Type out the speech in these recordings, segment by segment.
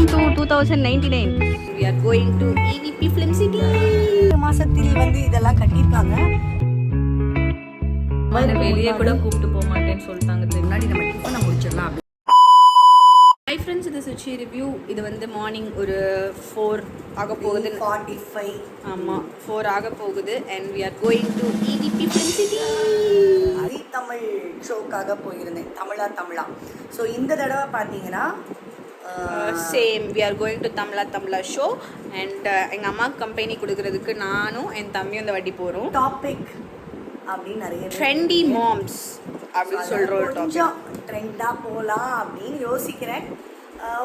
Welcome to two thousand ninety nine we are going to EVP film city மாசத்தில் வந்து இதெல்லாம் கட்டியிருக்காங்க. வெளியே கூட கூப்பிட்டு போக மாட்டேன்னு சொல்லிட்டாங்க. முன்னாடி நம்ம டிஃபனை முடிச்சிடலாம் ஹை ஃப்ரெண்ட்ஸ் இது சுச்சி ரிவ்யூ இது வந்து மார்னிங் ஒரு ஃபோர் ஆக போகுது ஃபார்ட்டி ஃபைவ் ஆமாம் ஃபோர் ஆக போகுது. And we are going to EVP film city Tamil ஷோக்காக போயிருந்தேன். தமிழா தமிழா. ஸோ இந்த தடவை பார்த்தீங்கன்னா same we are going to Tamizha Tamizha show and எங்கள் அம்மா கம்பெனி கொடுக்கறதுக்கு நானும் என் தம்பியும் இந்த வாட்டி போகிறோம் டாபிக் அப்படின்னு நிறைய ட்ரெண்டி மாம்ஸ் அப்படின்னு சொல்கிற ஒரு கொஞ்சம் ட்ரெண்டாக போகலாம் அப்படின்னு யோசிக்கிறேன்.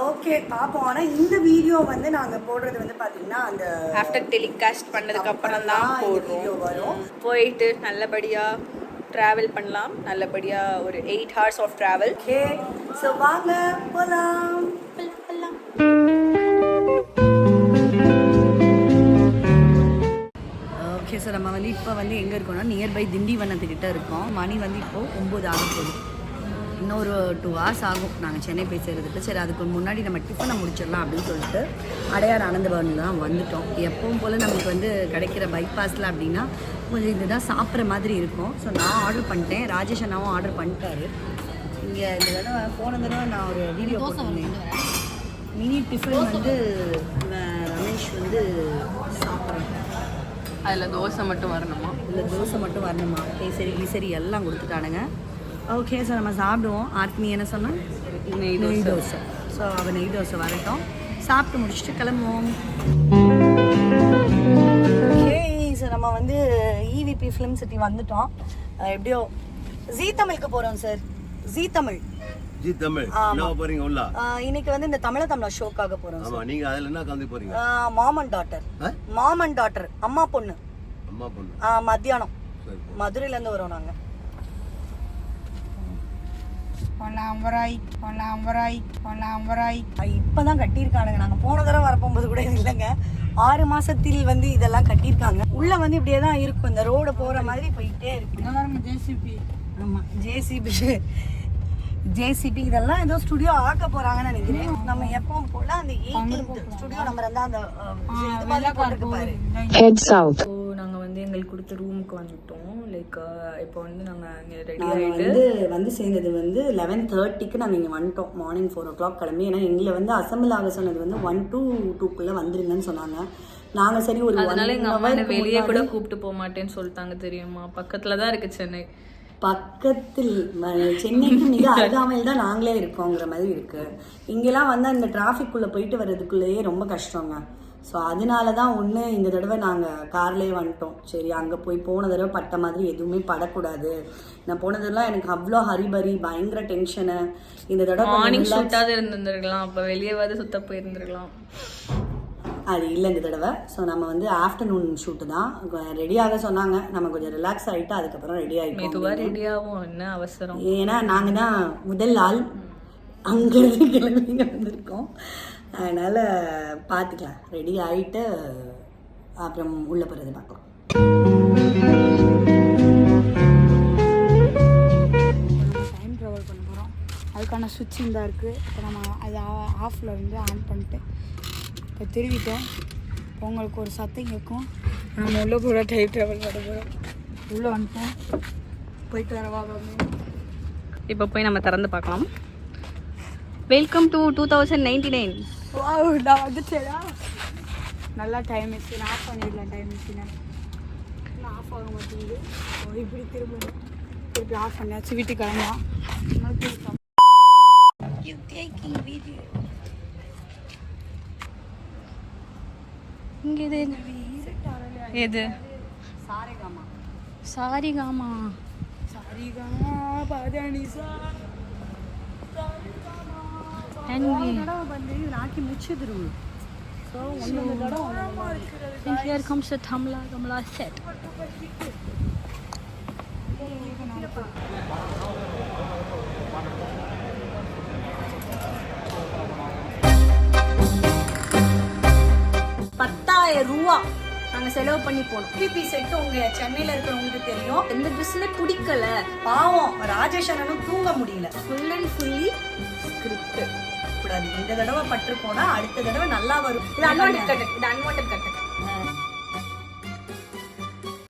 ஓகே பார்ப்போம். ஆனால் இந்த வீடியோ வந்து நாங்கள் போடுறது வந்து பார்த்தீங்கன்னா அந்த ஆஃப்டர் டெலிகாஸ்ட் பண்ணதுக்கு அப்புறம் தான் போடுறோம். வரும். போயிட்டு நல்லபடியாக ட்ராவல் பண்ணலாம். நல்லபடியாக ஒரு eight hours of travel okay so வாங்க போகலாம் சார் நம்ம வந்து இப்போ வந்து எங்கே இருக்கோம்னா நியர்பை திண்டிவனத்துக்கிட்ட இருக்கோம். மணி வந்து இப்போது ஒம்பது ஆக போகுது. இன்னொரு டூ ஹவர்ஸ் ஆகும். நாங்கள் சென்னை போய் சேர்றதுக்கு. சரி அதுக்கு முன்னாடி நம்ம டிஃபனை முடிச்சிடலாம் அப்படின்னு சொல்லிட்டு அடையார் ஆனந்தபவனில் தான் வந்துட்டோம். எப்பவும் போல் நமக்கு வந்து கிடைக்கிற பைபாஸில் அப்படின்னா கொஞ்சம் இதுதான் சாப்பிட்ற மாதிரி இருக்கும். ஸோ நான் ஆர்டர் பண்ணிட்டேன். ராஜேஷ் அண்ணாவும் ஆர்டர் பண்ணிட்டாரு. இங்கே இந்த தடவை போன தடவை நான் ஒரு வீடியோ போட்டிருந்தேன். மினி டிஃபன் வந்து ரமேஷ் வந்து சாப்பிட்றேன் அதில் தோசை மட்டும் வரணுமா? இல்லை தோசை மட்டும் வரணுமா? கேசரி கீசரி எல்லாம் கொடுத்துட்டானுங்க. ஓகே சார் நம்ம சாப்பிடுவோம். ஆத்மி என்ன சொன்னால் நெய் நெய் தோசை. ஸோ அவள் நெய் தோசை வரட்டும். சாப்பிட்டு முடிச்சுட்டு கிளம்புவோம். ஓகே சார் நம்ம வந்து E இவிபி ஃபிலிம் சிட்டி வந்துட்டோம். எப்படியோ ஜீ தமிழுக்கு போகிறோம் சார் ஜீ தமிழ். ஜி தமிழ். என்ன போறீங்க உள்ள. இன்னைக்கு வந்து இந்த தமிழ தமிழா ஷோக்காக போகிறோம் ஆமா நீங்க அதுல என்ன கலந்து போறீங்க? Mom and daughter? Mom and daughter அம்மா பொண்ணு. ஆ, மத்தியானம். மதுரையிலேருந்து வரோம் நாங்கள் இப்பதான் கட்டியிருக்கானுங்க. நாங்க போன தடவை வரப்போகும்போது கூட இது இல்லைங்க. ஆறு மாசத்தில் வந்து இதெல்லாம் கட்டியிருக்காங்க. உள்ள வந்து இப்படியே தான் இருக்கும். இந்த ரோடு போற மாதிரி போயிட்டே இருக்கு. ஜேசிபி ஆமா ஜேசிபி ஜேசிபி இதெல்லாம் ஏதோ ஸ்டுடியோ ஆக்க போறாங்கன்னு நினைக்கிறேன். நம்ம எப்பவும் போல அந்த எயிட்டீன்த் ஸ்டுடியோ நம்பர் இருந்தா அந்த இது மாதிரி போட்டுருக்கு பாரு. ஸோ நாங்கள் வந்து எங்களுக்கு கொடுத்த ரூமுக்கு வந்துட்டோம். லைக் இப்போ வந்து நாங்கள் இங்கே ரெடி ஆகிட்டு வந்து வந்து சேர்ந்தது வந்து லெவன் தேர்ட்டிக்கு நாங்கள் இங்கே வந்துட்டோம். மார்னிங் ஃபோர் ஓ கிளாக் கிளம்பி. ஏன்னா எங்களை வந்து அசம்பிள் ஆக சொன்னது வந்து ஒன் டூ டூக்குள்ளே வந்துருங்கன்னு சொன்னாங்க. நாங்கள் சரி ஒரு அதனால எங்கள் அம்மா வெளியே கூட கூப்பிட்டு போக மாட்டேன்னு சொல்லிட்டாங்க தெரியுமா? பக்கத்தில் தான் இருக்குது சென்னை. பக்கத்தில் சென்னைக்கு மிக அருகாமையில் தான் நாங்களே இருக்கோங்கிற மாதிரி இருக்கு. இங்கெல்லாம் வந்து அந்த டிராஃபிக்குள்ளே போயிட்டு வர்றதுக்குள்ளேயே ரொம்ப கஷ்டங்க. ஸோ அதனால தான் ஒன்று இந்த தடவை நாங்கள் கார்லேயே வந்துட்டோம். சரி அங்கே போய் போன தடவை பட்ட மாதிரி எதுவுமே படக்கூடாது. நான் போன தடவை எனக்கு அவ்வளோ ஹரிபரி பயங்கர டென்ஷனு இந்த தடவை மார்னிங் ஷூட்டாவது இருந்திருந்துருக்கலாம் அப்போ வெளியே வந்து சுத்த போயிருந்துருக்கலாம். அது இல்லை இந்த தடவை. ஸோ நம்ம வந்து ஆஃப்டர்நூன் ஷூட்டு தான். ரெடியாக சொன்னாங்க. நம்ம கொஞ்சம் ரிலாக்ஸ் ஆகிட்டு அதுக்கப்புறம் ரெடி ஆகிட்டோம் ரெடி ஆகும் என்ன அவசரம். ஏன்னா நாங்கள் தான் முதல் ஆள். அங்கேருந்து கிளம்பி வந்திருக்கோம். அதனால் பார்த்துக்கலாம் ரெடி ஆகிட்டு அப்புறம் உள்ளே போகிறது பார்க்கலாம் டைம் ட்ராவல் பண்ண போகிறோம் அதுக்கான சுவிட்ச் இந்த இருக்குது இப்போ நம்ம அது ஆஃபில் இருந்து ஆன் பண்ணிட்டு இப்போ திருவிட்டோம் உங்களுக்கு ஒரு சத்தம் கேட்கும். நம்ம உள்ளே போகிற டைம் ட்ராவல் பண்ண போகிறோம் உள்ளே வந்துட்டோம். போயிட்டு வரவா. இப்போ போய் நம்ம திறந்து பார்க்கலாம். Welcome to two thousand ninety nine wow நான் வந்துட்டேடா நல்லா டைம் மிஷின் ஆஃப் பண்ணிடலாம் டைம் மிஷினை ஆஃப் ஆக மாட்டேங்குது. ஓ, இப்படி திரும்ப திருப்பி ஆஃப் பண்ணியாச்சு வீட்டுக்கு கிளம்பலாம். இங்கே இது எது? சாரேகாமா. சாரிகாமா. சரிகா பதனிசா. ಹೆಂಗೆ ಬಂದು ಇವ್ರು ಹಾಕಿ ಮುಚ್ಚಿದ್ರು ಸೊ ಒಂದೊಂದು ದಡ ಒಂದೊಂದು ಹಿಯರ್ ಕಮ್ಸ್ ಅ ಥಮ್ಲಾ ಗಮ್ಲಾ ಸೆಟ್ ಪತ್ತಾಯ ರೂವಾ நாங்க செலவு பண்ணி போனோம். பிபி செட்டு உங்க சென்னையில இருக்கிறவங்களுக்கு தெரியும். இந்த ட்ரெஸ்ல பிடிக்கல. பாவம் ராஜேஷ் அண்ணனும் தூங்க முடியல. ஃபுல் அண்ட் ஃபுல்லி ஸ்கிரிப்ட் கூட இந்த தடவை பட்டு போனா அடுத்த தடவை நல்லா வரும். இது அன்வான்ட் கட்டன் இது அன்வான்ட் கட்டன்